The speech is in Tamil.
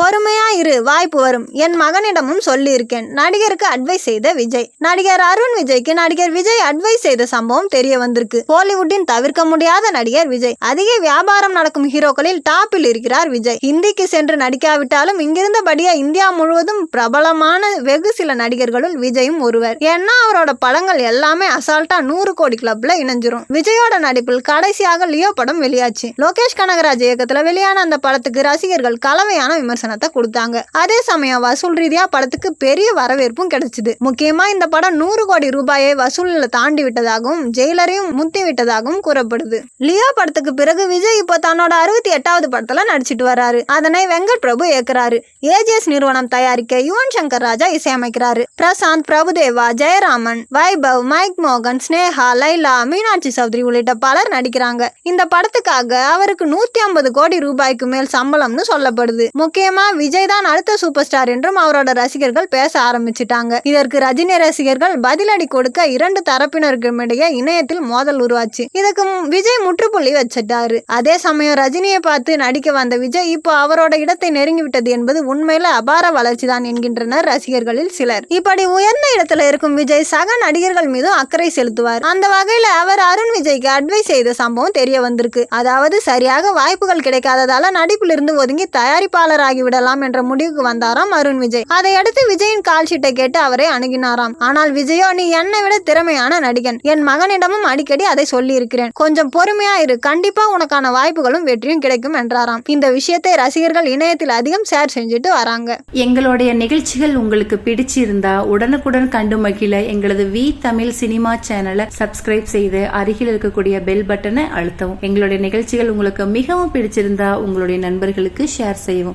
பொறுமையா இரு வாய்ப்பு வரும். என் மகனிடமும் சொல்லியிருக்கேன். நடிகருக்கு அட்வைஸ் செய்த விஜய். நடிகர் அருண் விஜய்க்கு நடிகர் விஜய் அட்வைஸ் செய்த சம்பவம் தெரிய வந்திருக்கு. பாலிவுட்டின் தவிர்க்க முடியாத நடிகர் விஜய். அதிக வியாபாரம் நடக்கும் ஹீரோக்களில் டாப்பில் இருக்கிறார் விஜய். ஹிந்திக்கு சென்று நடிக்காவிட்டாலும் இங்கிருந்தபடியே இந்தியா முழுவதும் பிரபலமான வெகு சில நடிகர்களுள் விஜயும் ஒருவர். ஏன்னா அவரோட படங்கள் எல்லாமே அசால்ட்டா நூறு கோடி கிளப்ல இணைஞ்சிரும். விஜயோட நடிப்பில் கடைசியாக லியோ படம் வெளியாச்சு. லோகேஷ் கனகராஜ் இயக்கத்துல வெளியான அந்த படத்துக்கு ரசிகர்கள் கலவையான விமர்சனத்தை கொடுத்தாங்க. அதே சமயம் வசூல் ரீதியா படத்துக்கு பெரிய வரவேற்பும் கிடைச்சது. முக்கியமா இந்த படம் நூறு கோடி ரூபாயை வசூலில் தாண்டி விட்டதாகவும் ஜெயிலரையும் முத்தி விட்டதாகவும் கூறப்படுது. லியோ படத்துக்கு பிறகு விஜய் இப்போ தன்னோட அறுபத்தி எட்டாவது படத்துல நடிச்சிட்டு வராரு. அதனை வெங்கட் பிரபு ஏற்கிறாரு ஏஜிஎஸ் நிறுவனம் தயாரிக்க யுவன் சங்கர் ராஜா இசையமைக்கிறாரு. பிரசாந்த் பிரபுதேவா ஜெயராமன் வைபவ் மைக் மோகன் ஸ்னேஹா லைலா மீனாட்சி சௌத்ரி உள்ளிட்ட பலர் நடிக்கிறாங்க. இந்த படத்துக்காக அவருக்கு நூத்தி ஐம்பது கோடி ரூபாய்க்கு மேல் சம்பளம்னு சொல்லப்படுது. முக்கியமா விஜய் தான் அடுத்த சூப்பர் ஸ்டார் என்றும் அவரோட ரசிகர்கள் பேச ஆரம்பிச்சிட்டாங்க. இதற்கு ரஜினி ரசிகர்கள் பதிலடி கொடுக்க இரண்டு தரப்பினருக்கும் இடையே இணையத்தில் மோதல் உருவாச்சு. இதுக்கு விஜய் முற்றுப்புள்ளி வச்சிட்டாரு. அதே சமயம் ரஜினியை பார்த்து நடிக்க வந்த விஜய் இப்போ அவரோட இடத்தை நெருங்கி விட்டது என்பது உண்மையில அபார வளர்ச்சி தான் என்கின்றனர் ரசிகர்களில் சிலர். இப்படி உயர்ந்த இடத்துல இருக்கும் விஜய் சக நடிகர்கள் மீதும் அக்கறை செலுத்துவார். அந்த வகையில அவர் அருண் விஜய்க்கு அட்வைஸ் செய்த சம்பவம் தெரிய வந்திருக்கு. அதாவது சரியாக வாய்ப்புகள் கிடைக்காததால நடிப்பிலிருந்து ஒதுங்கி தயாரிப்பாளராகி விடலாம் என்ற முடிவுக்கு வந்தாராம் அருண் விஜய். அதையடுத்து விஜயின் கால் ஷீட்டை கேட்டு அவரை அணுகினாராம். ஆனால் விஜயோ நீ என்னை விட திறமையான நடிகன். என் மகனிடமும் அடிக்கடி அதை சொல்லி இருக்கிறேன் கொஞ்சம் பொறுமையா இரு. கண்டிப்பா உனக்கான வாய்ப்புகளும் வெற்றியும் கிடைக்கும் என்றாராம். இந்த விஷயத்தை ரசிகர்கள் இணையத்தில் அதிகம் ஷேர் செஞ்சுட்டு வராங்க. எங்களுடைய நிகழ்ச்சிகள் உங்களுக்கு பிடிச்சிருந்தா உடனுக்குடன் கண்டு மகிழ எங்களது வி தமிழ் சினிமா சேனலை சப்ஸ்கிரைப் செய்து அருகில் இருக்கக்கூடிய பெல் பட்டனை அழுத்தவும். எங்களுடைய நிகழ்ச்சிகள் உங்களுக்கு மிகவும் பிடிச்சிருந்தா உங்களுடைய நண்பர்களுக்கு ஷேர் செய்யவும்.